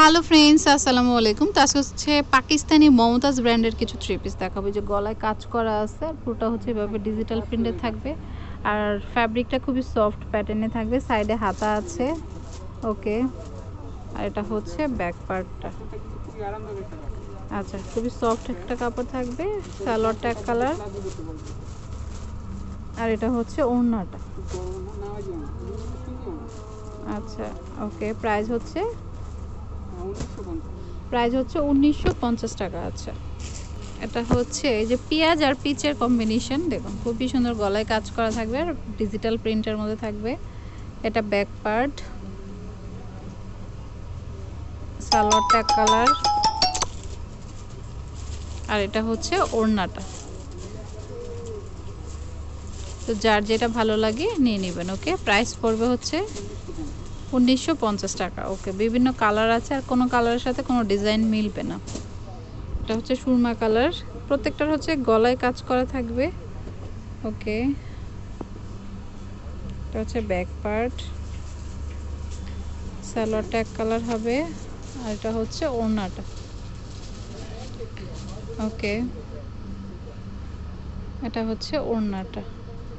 Hello friends আসসালামু আলাইকুম। তো আজকে হচ্ছে পাকিস্তানি মমতাজ ব্র্যান্ডের কিছু থ্রি পিস দেখাবো। যে গলায় কাজ করা আছে, আর পুরোটা হচ্ছে এভাবে ডিজিটাল প্রিন্টে থাকবে। আর ফ্যাব্রিকটা খুবই সফট প্যাটার্নে থাকবে সাইডে হাতা আছে। ওকে আর এটা হচ্ছে ব্যাক পার্টটা আচ্ছা খুবই সফট একটা কাপড় থাকবে, সালোয়ারটা এক কালার আর এটা হচ্ছে ওড়নাটা। আচ্ছা ওকে প্রাইস হচ্ছে প্রাইস হচ্ছে উনিশশো পঞ্চাশ টাকা আছে। এটা হচ্ছে এই যে পেঁয়াজ আর পিচের কম্বিনেশন দেখুন, খুবই সুন্দর গলায় কাজ করা থাকবে, আর ডিজিটাল প্রিন্টের মধ্যে থাকবে। এটা ব্যাক পার্ট সালোয়ারটা কালার আর এটা হচ্ছে ওড়নাটা। তো যার যেটা ভালো লাগে নিয়ে নেবেন ওকে প্রাইস পড়বে হচ্ছে উনিশশো পঞ্চাশ টাকা। ওকে, বিভিন্ন কালার আছে আর কোনো কালারের সাথে কোনো ডিজাইন মিলবে না। এটা হচ্ছে সুরমা কালার। প্রত্যেকটার হচ্ছে গলায় কাজ করা থাকবে। ওকে, এটা হচ্ছে ব্যাক পার্ট। সালোয়ারটা এক কালার হবে আর এটা হচ্ছে ওড়নাটা। ওকে, এটা হচ্ছে ওড়নাটা।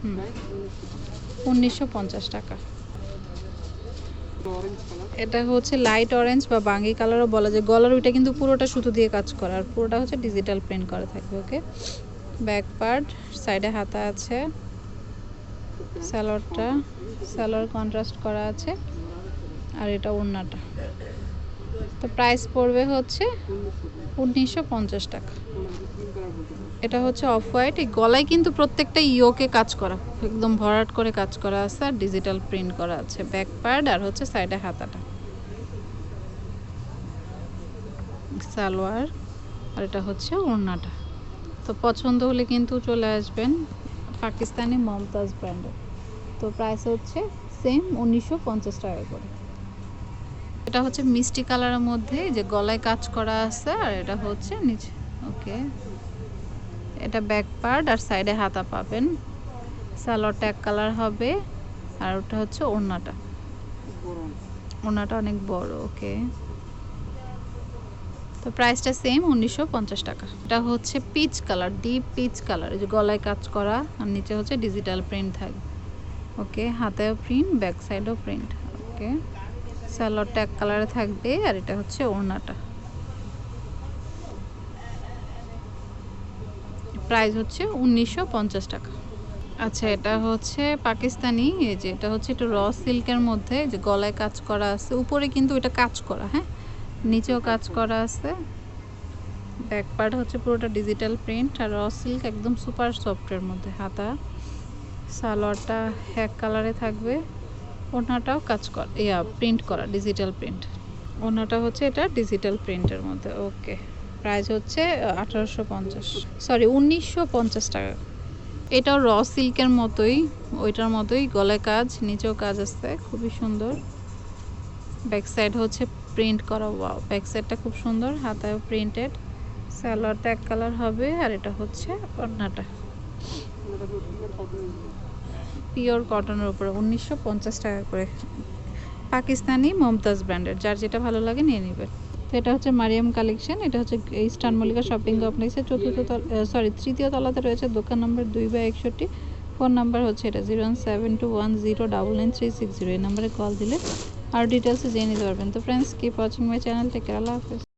হুম, উনিশশো পঞ্চাশ টাকা। এটা হচ্ছে লাইট অরেঞ্জ বা বাঙ্গি কালারও বলা যায়। গলার ওইটা কিন্তু পুরোটা সুতো দিয়ে কাজ করা। আর পুরোটা হচ্ছে ডিজিটাল প্রিন্ট করা থাকবে ওকে ব্যাক পার্ট সাইডে হাতা আছে। সালোয়ারটা সালোয়ার কন্ট্রাস্ট করা আছে। আর এটা ওড়নাটা। তো প্রাইস পড়বে হচ্ছে উনিশশো পঞ্চাশ টাকা। এটা হচ্ছে অফ হোয়াইট। এই গলায় কিন্তু প্রত্যেকটা ইয়োকে কাজ করা, একদম ভরাট করে কাজ করা আছে আর ডিজিটাল প্রিন্ট করা আছে, ব্যাক পার্ট আর হচ্ছে সাইডে হাতাটা। সালোয়ার আর এটা হচ্ছে ওড়নাটা। তো পছন্দ হলে কিন্তু চলে আসবেন পাকিস্তানি মমতাজ ব্র্যান্ডের। তো প্রাইস হচ্ছে সেম উনিশশো পঞ্চাশ টাকা করে। এটা হচ্ছে মিষ্টি কালারের মধ্যে যে গলায় কাজ করা আছে আর এটা হচ্ছে নিচে ওকে এটা ব্যাক পার্ট আর সাইডে হাতা পাবেন। সালোয়ারটা এক কালার হবে আর ওটা হচ্ছে ওড়নাটা। ওড়নাটা অনেক বড় ওকে তো প্রাইসটা সেম উনিশশো পঞ্চাশ টাকা। এটা হচ্ছে peach colour deep peach colour যে গলায় কাজ করা আর নিচে হচ্ছে ডিজিটাল প্রিন্ট থাকবে। ওকে হাতেও প্রিন্ট ব্যাক সাইডেও প্রিন্ট ওকে সালোয়ারটা এক কালারে থাকবে আর এটা হচ্ছে ওড়নাটা। প্রাইস হচ্ছে উনিশশো পঞ্চাশ টাকা। আচ্ছা এটা হচ্ছে পাকিস্তানি, এই যে এটা হচ্ছে একটু র সিল্কের মধ্যে যে গলায় কাজ করা আছে, উপরে কিন্তু এটা কাজ করা হ্যাঁ? নিচেও কাজ করা আছে। ব্যাক পার্ট হচ্ছে পুরোটা ডিজিটাল প্রিন্ট আর র সিল্ক একদম সুপার সফটের মধ্যে, হাতা, সালোয়ারটা হ্যাক কালারে থাকবে। ওনাটাও কাজ করা, ইয়া প্রিন্ট করা ডিজিটাল প্রিন্ট ওনাটা হচ্ছে এটা ডিজিটাল প্রিন্টের মধ্যে ওকে প্রাইস হচ্ছে আঠারোশো পঞ্চাশ। সরি উনিশশো পঞ্চাশ টাকা। এটাও র সিল্কের মতোই, ওইটার মতোই, গলায় কাজ, নিচেও কাজ আছে, খুবই সুন্দর। ব্যাক সাইড হচ্ছে প্রিন্ট করা ওয়াও ব্যাক সাইডটা খুব সুন্দর, হাতায়ও প্রিন্টেড সালোয়ারটা এক কালার হবে, আর এটা হচ্ছে ওড়নাটা। পিওর কটনের উপরে, উনিশশো পঞ্চাশ টাকা করে। পাকিস্তানি মমতাজ ব্র্যান্ডের যার যেটা ভালো লাগে নিয়ে নেবেন। তো এটা হচ্ছে মারিয়াম কালেকশন, এটা হচ্ছে ইস্টার্ন মল্লিকা শপিং কমপ্লেক্সের চতুর্থ সরি তৃতীয় তলাতে রয়েছে দোকান নম্বর দুই বা একষট্টি ফোন নাম্বার হচ্ছে এটা zero one seven two one zero double nine three six zero এই নাম্বারে কল দিলে আর ডিটেলসে জেনে নিতে পারবেন। তো friends keep watching my channel care আল্লাহ হাফেজ।